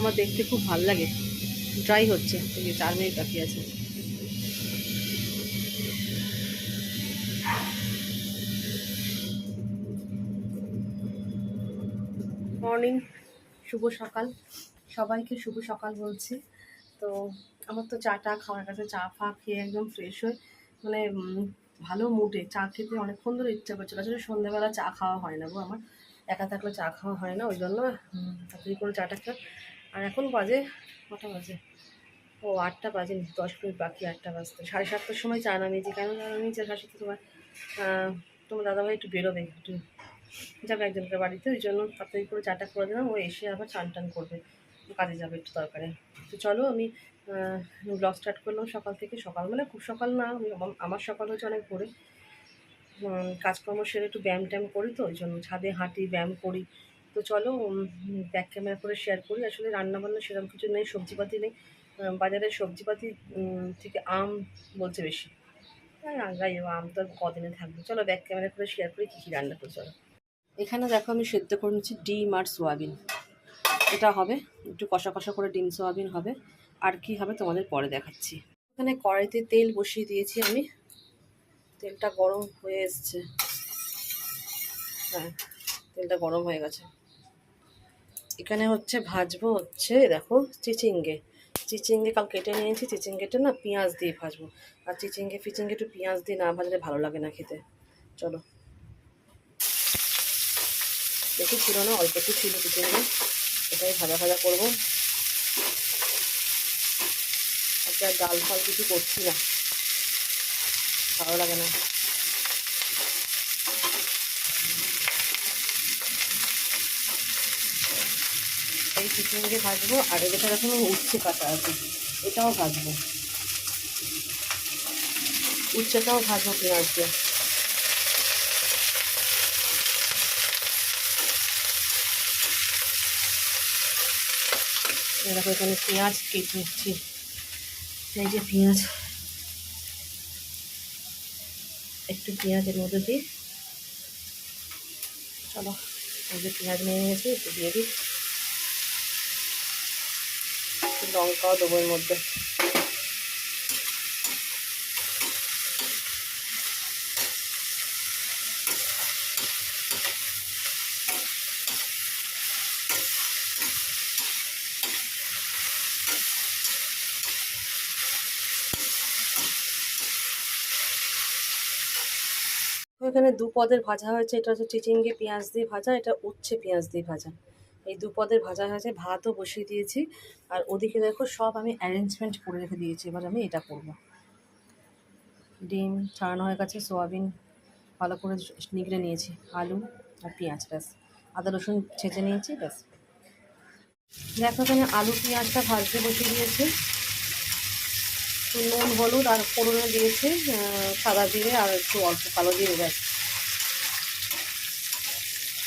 আমার দেখতে খুব ভালো লাগে। ড্রাই হচ্ছে, এই চার মিনিট বাকি আছে। মর্নিং শুভ সকাল। সবাইকে শুভ সকাল বলছি। তো আমার তো চা টা খাওয়ার কাছে চা ফা খেয়ে একদম ফ্রেশ হয়ে মানে ভালো মুডে চা খেতে অনেকক্ষণ ধরে ইচ্ছা করছিল। আসলে সন্ধ্যাবেলা চা খাওয়া হয় না গো আমার। একা থাকলে চা খাওয়া হয় না, ওই জন্য। তাড়াতাড়ি করে চাটা খা। আর এখন বাজে কটা বাজে? ও, আটটা বাজে দশ মিনিট বাকি, আটটা বাজতে। সাড়ে সাতটার সময় চা নামিয়েছি, কেন চা নামিয়েছি? সাড়ে সাতটা তোমার তোমার দাদাভাই একটু বেরোবে, একটু যাবে একজনকে বাড়িতে, ওই জন্য তাড়াতাড়ি করে চাটা করে দিলাম। ও এসে আবার চান টান করবে, কাজে যাবে একটু দরকারে। তো চলো আমি ব্লগ স্টার্ট করলাম সকাল থেকে। সকাল মানে খুব সকাল না, আমি আমার- সকাল হচ্ছে অনেক ভোরে। কাজকর্ম সেরে একটু ব্যায়াম ট্যায়াম করি তো, ওই জন্য ছাদে হাঁটি, ব্যায়াম করি। তো চলো ব্যাক ক্যামেরা করে শেয়ার করি। আসলে রান্নাবান্না সেরকম কিছু নেই, সবজিপাতি নেই। বাজারে সবজিপাতি থেকে আম বলছে বেশি। হ্যাঁ হোক আম তো কদিনে থাকবে। চলো ব্যাক ক্যামেরা করে শেয়ার করি, কী কী রান্না করি, চলো। এখানে দেখো, আমি সেদ্ধ করে নিচ্ছি ডিম আর সোয়াবিন। এটা হবে, একটু কষা কষা করে ডিম, সোয়াবিন হবে। আর কি হবে তোমাদের পরে দেখাচ্ছি। এখানে কড়াইতে তেল বসিয়ে দিয়েছি আমি। তেলটা গরম হয়ে এসছে। হ্যাঁ তেলটা গরম হয়ে গেছে। এখানে হচ্ছে ভাজবো হচ্ছে, দেখো, চিচিঙ্গে। চিচিঙ্গে কাল কেটে নিয়েছি, চিচিঙ্গেটা না পেঁয়াজ দিয়ে ভাজবো। আর চিচিঙ্গে, ফিচিঙ্গে একটু পেঁয়াজ দিয়ে না ভাজলে ভালো লাগে না খেতে। চলো। বেশি ছিল না, অল্প একটু ছিল চিচিঙ্গে। এটাই ভাজা ভাজা করব। আর ডাল ফাল কিছু করছি না। ভালো লাগে না। চিকেনকে ভাজবো, আর এটা এখন উচ্ছে কাটা আছে। এটাও ভাজবো। উচ্ছেটাও ভাজবো পেঁয়াজ দিয়ে এই দেখো, এখানে পেঁয়াজ কেটে নিচ্ছি। এই যে পেঁয়াজ। একটু পেঁয়াজের মধ্যে দিই। চলো, এই যে পেঁয়াজ নিয়ে নিয়েছি, একটু দিয়ে দিই একটু লঙ্কাও দেবো এর মধ্যে। এখানে দু পদের ভাজা হয়েছে। এটা হচ্ছে চিচিঙ্গে পেঁয়াজ দিয়ে ভাজা, এটা উচ্ছে পেঁয়াজ দিয়ে ভাজা। এই দু পদের ভাজা হয়েছে, ভাতও বসিয়ে দিয়েছি। আর ওদিকে দেখো সব আমি অ্যারেঞ্জমেন্ট করে রেখে দিয়েছি, এবার আমি এটা করব। ডিম ছাড়ানো হয়ে গেছে, সোয়াবিন ভালো করে নিগড়ে নিয়েছি, আলু আর পেঁয়াজ, ব্যাস। আদা, রসুন ছেঁচে নিয়েছি, ব্যাস। দেখো এখানে আলু, পেঁয়াজটা ভাজতে বসিয়ে দিয়েছি। নুন, হলুদ আর ফোড়নে দিয়েছি সাদা জিরে আর একটু অল্প কালো জিরে, ব্যাস।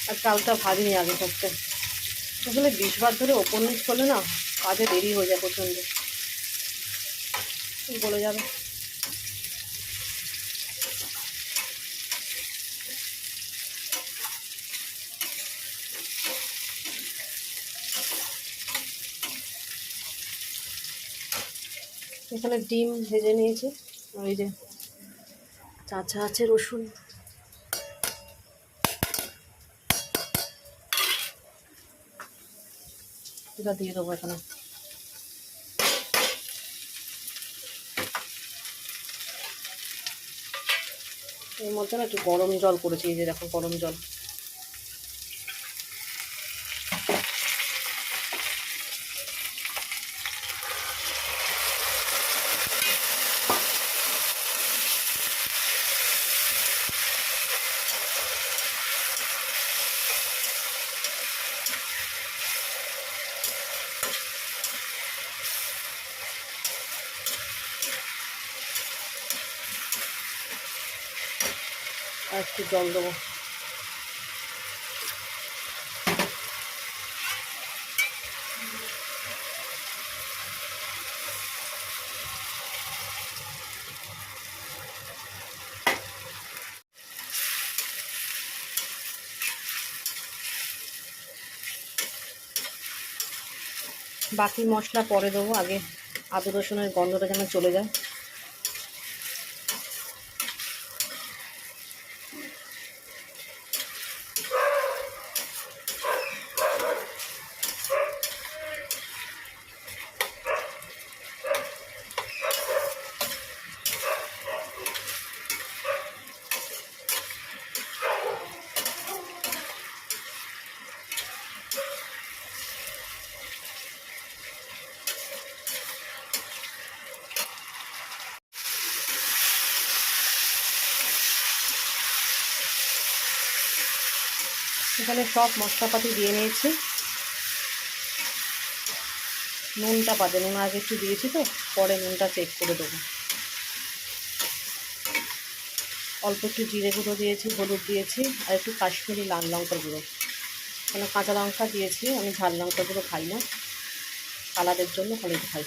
আর চালটা ভাজিনি আগে থাকতে আসলে বিশ বার ধরে ওপর নিচ করলে না কাজে দেরি হয়ে যায় প্রচণ্ড। বলে যাবে? এখানে ডিম ভেজে নিয়েছি ওই যে চাচা আছে রসুন। এটা দিয়ে দেবো এখানে। এর মধ্যে না একটু গরম জল করেছি, এই যে দেখো গরম জল। আর একটু জল দেবো। বাকি মশলা পরে দেবো, আগে আদু রসুনের গন্ধটা যেন চলে যায়। এখানে সব মশলাপাতি দিয়ে নিয়েছি। নুনটা বাদে, নুন আগে একটু দিয়েছি তো, পরে নুনটা চেক করে দেবো। অল্প একটু জিরে গুঁড়ো দিয়েছি, হলুদ দিয়েছি, আর একটু কাশ্মীরি লাল লঙ্কার গুঁড়ো। মানে কাঁচা লঙ্কা দিয়েছি, আমি ঝাল লঙ্কা গুঁড়ো খাই না। কালারের জন্য খালি খাই।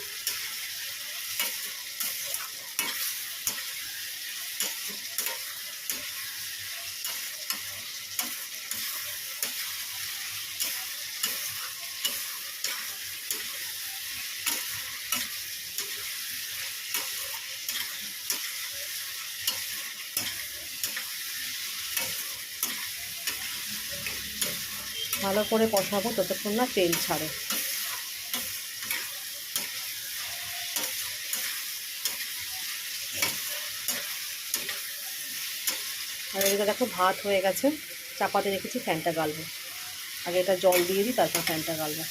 ভালো করে কষাবো ততক্ষণ না তেল ছাড়ে। আর এদিকে দেখো ভাত হয়ে গেছে, চাপাতে রেখেছি ফ্যানটা গালবো। আগে এটা জল দিয়ে দিই, তারপর ফ্যানটা গালবো।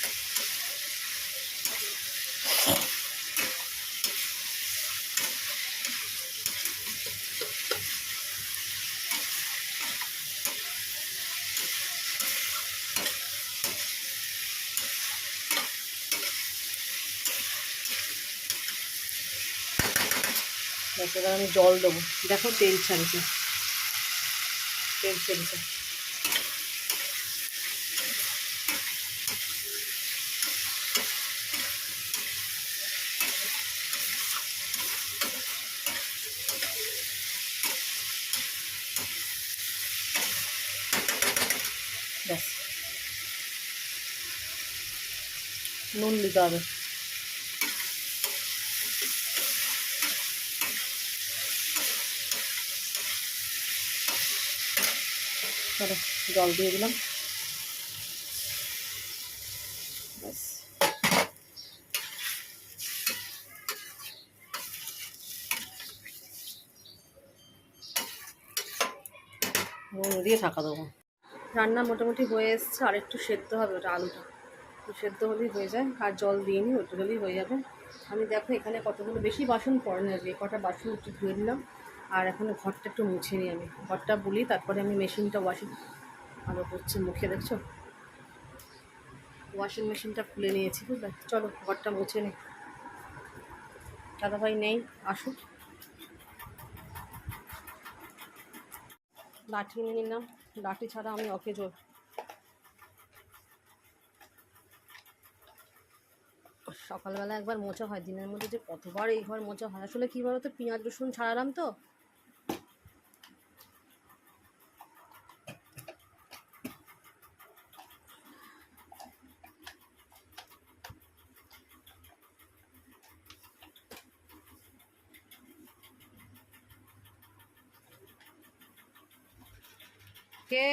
ব্যাস এবার আমি জল দেবো। দেখো তেল ছাড়ছে। তেল ছেড়েছে। নুন দিতে হবে। জল দিয়ে দিলাম। দিয়ে ঢাকা দেবো। রান্না মোটামুটি হয়ে এসছে, আর একটু সেদ্ধ হবে ওটা আলুটা। সেদ্ধ হলেই হয়ে যায়, আর জল দিয়ে নিই ওটা হলেই হয়ে যাবে। আমি দেখো এখানে কতগুলো বেশি বাসন পড়ে না, যে কটা বাসন একটু ধুয়ে দিলাম আর এখন ঘরটা একটু মুছে নিই আমি। ঘরটা বলি, তারপরে আমি মেশিনটা ওয়াশিং আলো করছে মুখে, দেখছ? ওয়াশিং মেশিনটা খুলে নিয়েছি, বুঝলে? চলো, ঘরটা মুছে নিই দাদাভাই নেই, আসুক। লাঠি নিয়ে নিলাম। লাঠি ছাড়া আমি ওকে জোর। সকালবেলা একবার মোচা হয়, দিনের মধ্যে যে কতবার এই ঘর মোচা হয়। আসলে কী বলতো, পেঁয়াজ রসুন ছাড়ালাম তো কে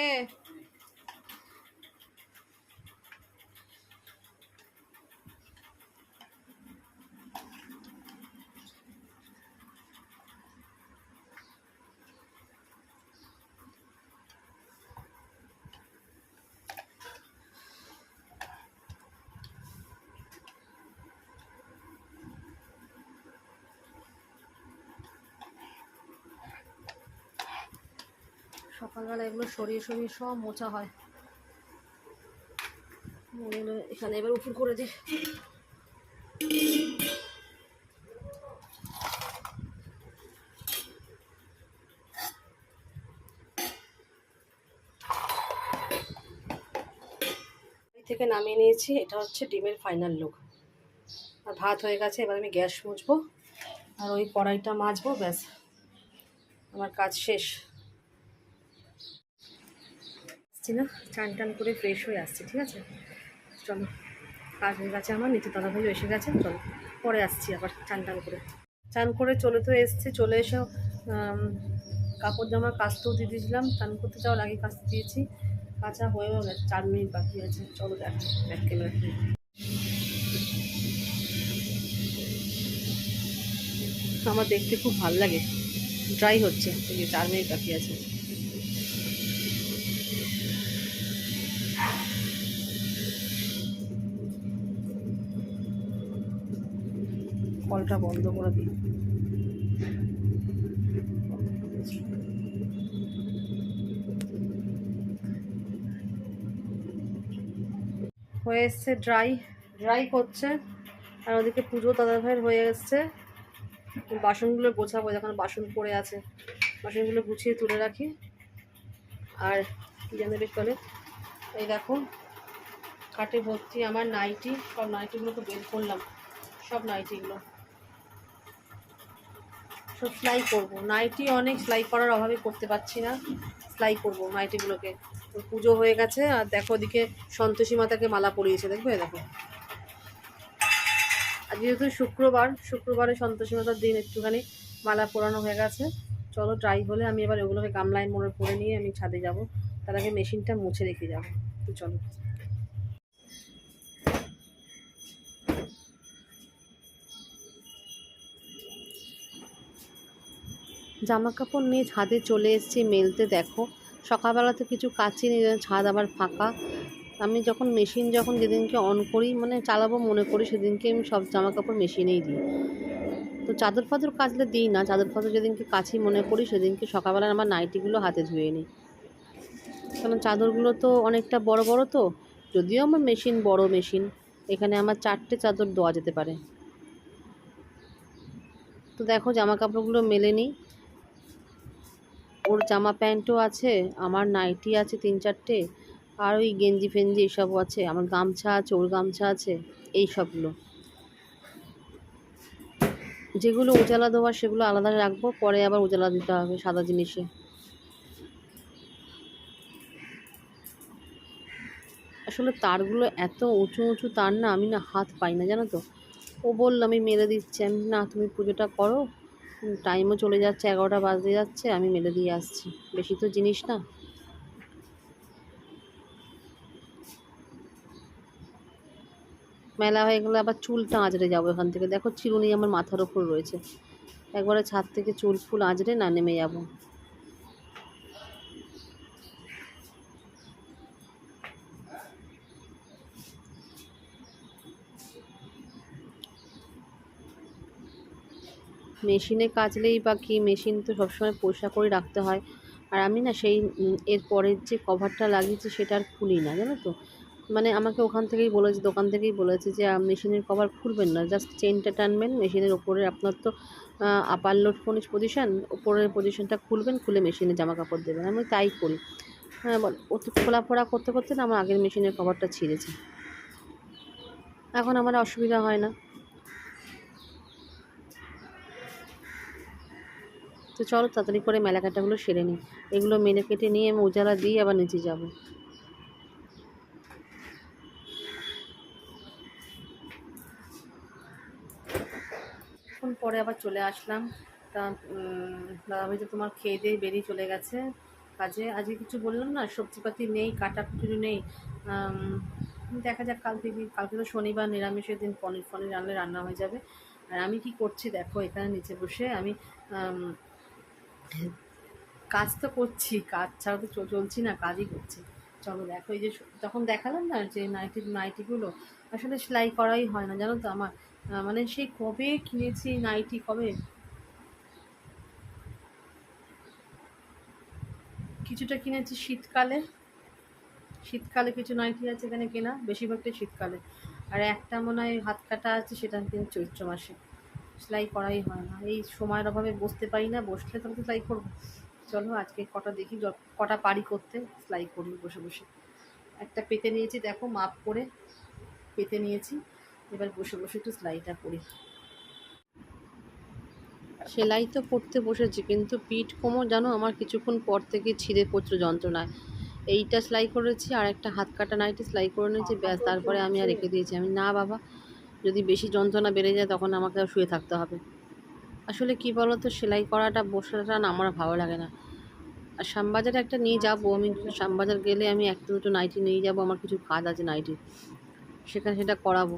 সকালবেলা এগুলো সরিয়ে সরিয়ে সব মোছা হয়। এখানে এবার উপর করে দিই থেকে নামিয়ে নিয়েছি, এটা হচ্ছে ডিমের ফাইনাল লুক আর ভাত হয়ে গেছে, এবার আমি গ্যাস মুছবো, আর ওই কড়াইটা মাজবো, ব্যাস। আমার কাজ শেষ। আসছি না, চান টান করে ফ্রেশ হয়ে আসছি, ঠিক আছে? চলো, কাজ হয়ে গেছে আমার, নিচে দাদা ভাইও এসে গেছে, চলো, পরে আসছি আবার চান টান করে। চান করে চলে তো এসছি, চলে এসে কাপড় জামা কাচতেও দিয়ে দিয়েছিলাম, চান করতে যাওয়ার আগে কাচতে দিয়েছি কাঁচা হয়েও গেছে চার মিনিট বাকি আছে, চলো দেখো ব্যাক ক্যামেরা আমার দেখতে খুব ভালো লাগে ড্রাই হচ্ছে চার মিনিট বাকি আছে। কলটা বন্ধ করে দিই। হয়ে এসছে ড্রাই ড্রাই করছে। আর ওদিকে পুজো দাদা ভাইয়ের হয়ে এসছে। বাসনগুলো গোছাবো যখন বাসন পড়ে আছে। বাসনগুলো গুছিয়ে তুলে রাখি। আর কী জানে বেশ এই দেখো কাটে ভর্তি আমার নাইটি। সব নাইটিগুলো তো বের করলাম। সব নাইটিগুলো। সব সেলাই করব। নাইটি অনেক সেলাই করার অভাবে করতে পারছি না, সেলাই করব নাইটিগুলোকে। তো পুজো হয়ে গেছে, আর দেখো ওদিকে সন্তোষী মাতাকে মালা পরিয়েছে, দেখবে? দেখো। আর যেহেতু শুক্রবার, শুক্রবারে সন্তোষী মাতার দিন একটুখানি মালা পরানো হয়ে গেছে, চলো ড্রাই হলে আমি এবার ওগুলোকে গামলাইন মোড়ে পরে নিয়ে আমি ছাদে যাব। তার আগে মেশিনটা মুছে রেখে যাব। তো চলো। জামা কাপড় নিয়ে ছাদে চলে এসেছি, মেলতে দেখো। সকালবেলা তো কিছু কাচি নি ছাদ আবার ফাঁকা। আমি যখন মেশিন যখন যেদিনকে অন করি মানে চালাবো মনে করি, সেদিনকে আমি সব জামা কাপড় মেশিনেই দিই। তো চাদর ফাদর কাচলে দিই না, চাদর ফাদর যেদিনকে কাছি মনে করি, সেদিনকে সকালবেলা আমার নাইটিগুলো হাতে ধুয়ে নিই। কারণ চাদরগুলো তো অনেকটা বড় বড় তো, যদিও আমার মেশিন বড় মেশিন, এখানে আমার চারটে চাদর দেওয়া যেতে পারে। তো দেখো জামা কাপড়গুলো মেলে নিই। ওর জামা প্যান্টও আছে, আমার নাইটি আছে তিন চারটে, আর ওই গেঞ্জি ফেঞ্জি এইসবও আছে, আমার গামছা আছে, ওর গামছা আছে এই সবগুলো যেগুলো উজালা দেওয়ার সেগুলো আলাদা রাখব, পরে আবার উজালা দিতে হবে সাদা জিনিসে। আসলে তারগুলো এত উঁচু উঁচু তার না, আমি না হাত পাই না, জানো তো? ও বলল, আমি মেরে দিচ্ছি। আমি না, তুমি পুজোটা করো। টাইমও চলে যাচ্ছে, এগারোটা বাজতে যাচ্ছে, আমি মেলে দিয়ে আসছি। বেশি তো জিনিস না। মেলা হয়ে গেলে আবার চুলটা আঁচড়ে যাব এখান থেকে। দেখো, চিরুনি আমার মাথার ওপর রয়েছে। একবারে ছাদ থেকে চুল ফুল আঁচড়ে না নেমে যাব। মেশিনে কাচলেই বা কি মেশিন তো সবসময় পরিষ্কার করে রাখতে হয়। আর আমি না সেই এর পরের যে কভারটা লাগিয়েছি সেটা আর খুলি না, জানো তো? মানে আমাকে ওখান থেকেই বলেছে, দোকান থেকেই বলেছে যে মেশিনের কভার খুলবেন না, জাস্ট চেনটা টানবেন, মেশিনের ওপরে আপনার তো আপার লোড ফোনিশ পজিশন ওপরের পজিশনটা খুলবেন, খুলে মেশিনে জামা কাপড় দেবেন। আমি তাই করি। হ্যাঁ বল, ও তো খোলা ফোড়া করতে করতে না আমার আগের মেশিনের কভারটা ছিঁড়েছে। এখন আমার অসুবিধা হয় না। তো চলো তাড়াতাড়ি করে মেলাকাটাগুলো সেরে নিই। এগুলো মেলে কেটে নিয়ে আমি উজালা দিয়ে আবার নিচে যাব। পরে আবার চলে আসলাম। তা দাদাভাই তো তোমার খেয়ে দিয়ে বেরিয়ে চলে গেছে কাজে। আজকে কিছু বললাম না সবজিপাতি নেই কাটা কিছু নেই। দেখা যাক কাল থেকে কালকে তো শনিবার নিরামিষের দিন পনির ফনির রান্না হয়ে যাবে। আর আমি কি করছি দেখো এখানে নিচে বসে আম, কাজ তো করছি, কাজ ছাড়া তো চল- চলছি না, কাজই করছি। চলো দেখো, এই যে তখন দেখালাম না যে নাইটি, নাইটিগুলো? আসলে সেলাই করাই হয় না, জানো তো আমার। মানে সেই কবে কিনেছি নাইটি, কবে? কিছুটা কিনেছি শীতকালে। শীতকালে কিছু নাইটি আছে এখানে কেনা, বেশিরভাগটাই শীতকালে। আর একটা মনে হয় হাত কাটা আছে, সেটা কিন্তু চৈত্র মাসে। সেলাই করাই হয় না। এই সময়ের অভাবে বসতে পারি না, বসলে তবে সেলাই করব। চলো আজকে কটা দেখি কটা পারি করতে সেলাই করি বসে বসে। একটা পেতে নিয়েছি, দেখো মাপ করে পেতে নিয়েছি। এবার বসে বসে একটু সেলাইটা করি। সেলাই তো করতে বসেছি, কিন্তু পিঠ কোমর জানো, আমার কিছুক্ষণ পর থেকে ছিঁড়ে প্রচুর যন্ত্রণায়। এইটা সেলাই করেছি আর একটা হাত কাটা নাইটি সেলাই করে নিয়েছি, ব্যাস, তারপরে আমি আর রেখে দিয়েছি। আমি, না বাবা যদি বেশি যন্ত্রণা বেড়ে যায় তখন আমাকে শুয়ে থাকতে হবে। আসলে কি বলো তো সেলাই করাটা, বসাটা না আমার ভালো লাগে না। আর শ্যামবাজারে একটা নিয়ে যাব, আমি শ্যামবাজার গেলে আমি একটা দুটো নাইটি নিয়ে যাব, আমার কিছু কাজ আছে নাইটি সেখানে সেটা করাবো।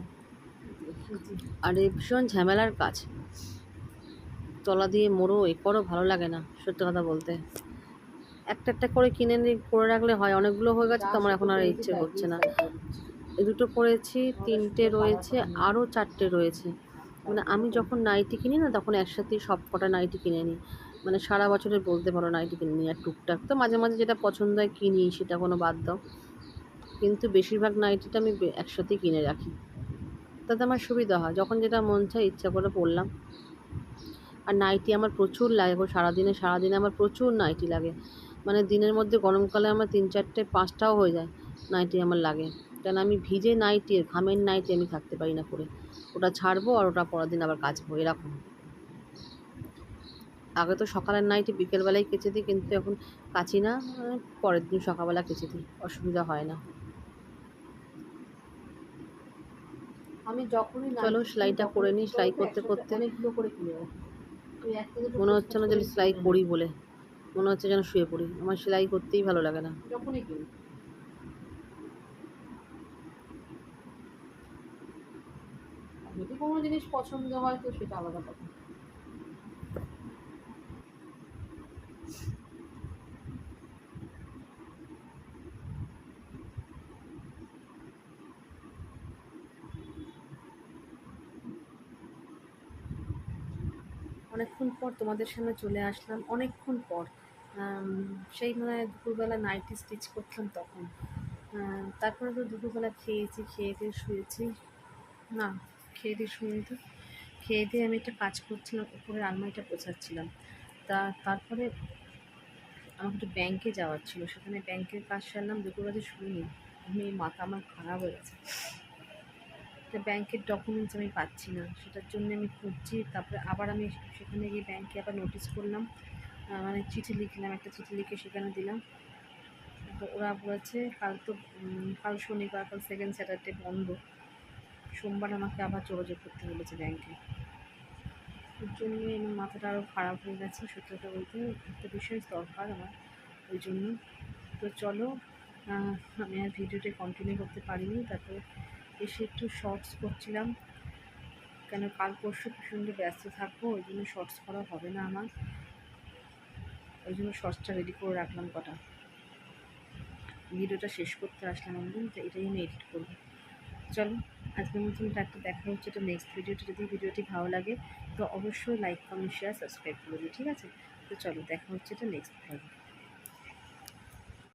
আর এই ভীষণ ঝামেলার কাজ। তলা দিয়ে মোড়ো এ করো ভালো লাগে না, সত্যি কথা বলতে। একটা একটা করে কিনে করে রাখলে হয়, অনেকগুলো হয়ে গেছে তো আমার এখন আর ইচ্ছে করছে না। দুটো করেছি, তিনটে রয়েছে, আরও চারটে রয়েছে। মানে আমি যখন নাইটি কিনি না, তখন একসাথেই সব কটা নাইটি কিনে নিই। মানে সারা বছরের বলতে পারো নাইটি কিনে নিই, আর টুকটাক তো মাঝে মাঝে যেটা পছন্দ হয় কিনি, সেটা কোনো বাদ দাও। কিন্তু বেশিরভাগ নাইটিটা আমি একসাথেই কিনে রাখি। তাতে আমার সুবিধা হয়, যখন যেটা মন চায়, ইচ্ছা করে পড়লাম আর নাইটি আমার প্রচুর লাগে সারাদিনে সারাদিনে আমার প্রচুর নাইটি লাগে। মানে দিনের মধ্যে গরমকালে আমার তিন চারটে, পাঁচটাও হয়ে যায় নাইটি আমার লাগে। কেন আমি ভিজে নাইটে ঘামের নাইটে আমি থাকতে পারি না করে। ওটা ছাড়বো আর ওটা পরের দিন আবার কাচবো এরকম। আগে তো সকালের নাইটে বিকেলবেলায় কেচে দিই কিন্তু এখন কাচি না পরের দিন সকালবেলা কেচে দিই অসুবিধা হয় না। আমি যখনই চলো সেলাইটা করে নিই, সেলাই করতে করতে। অনেকগুলো করে মনে হচ্ছে না যে সেলাই করি বলে। মনে হচ্ছে যেন শুয়ে পড়ি। আমার সেলাই করতেই ভালো লাগে না। যখনই কিনি। যদি কোনো জিনিস পছন্দ হয় তো সেটা আলাদা কথা। অনেকক্ষণ পর তোমাদের সামনে চলে আসলাম, অনেকক্ষণ পর। সেই মানে দুপুরবেলা নাইটি স্টিচ করতাম তখন। তারপরে তো দুপুরবেলা খেয়েছি, খেয়ে দিয়ে শুয়েছি। না খেয়ে দিয়ে শুয়ে তো খেয়ে দিয়ে আমি একটা কাজ করছিলাম উপরে আলমারিটা পোছাচ্ছিলাম তা তারপরে আমার একটু ব্যাংকে যাওয়ার ছিল, সেখানে ব্যাংকের কাজ সারলাম, দুপুরবেলা শুনি আমি মাথা আমার খারাপ হয়ে গেছে। তা ব্যাংকের ডকুমেন্টস আমি পাচ্ছি না, সেটার জন্য আমি খুঁজছি, তারপরে আবার আমি সেখানে গিয়ে ব্যাংকে আবার নোটিশ করলাম। মানে চিঠি লিখলাম, একটা চিঠি লিখে সেখানে দিলাম। ওরা বলেছে, কাল তো কাল শনিবার, কাল সেকেন্ড স্যাটারডে বন্ধ। সোমবার আমাকে আবার যোগাযোগ করতে বলেছে ব্যাংকে। ওর জন্য মাথাটা আরও খারাপ হয়ে গেছে সত্যি কথা বলতে একটা বিশেষ দরকার আমার। ওই জন্য তো চলো আমি আর ভিডিওটা কন্টিনিউ করতে পারিনি, তারপরে এসে একটু শর্টস করছিলাম কেন কাল পরশু প্রচণ্ড ব্যস্ত থাকব, ওই জন্য শর্টস করা হবে না আমার। ওই জন্য শর্টসটা রেডি করে রাখলাম কটা। ভিডিওটা শেষ করতে আসলাম আমি তো এটাই আমি এডিট করব। চলো। আজকের মতন একটা দেখা হচ্ছে, তো নেক্সট ভিডিওটি যদি ভিডিওটি ভালো লাগে, তো অবশ্যই লাইক কমেন্ট শেয়ার সাবস্ক্রাইব করে দিই ঠিক আছে? তো চলো, দেখা হচ্ছে তো নেক্সট ভিডিও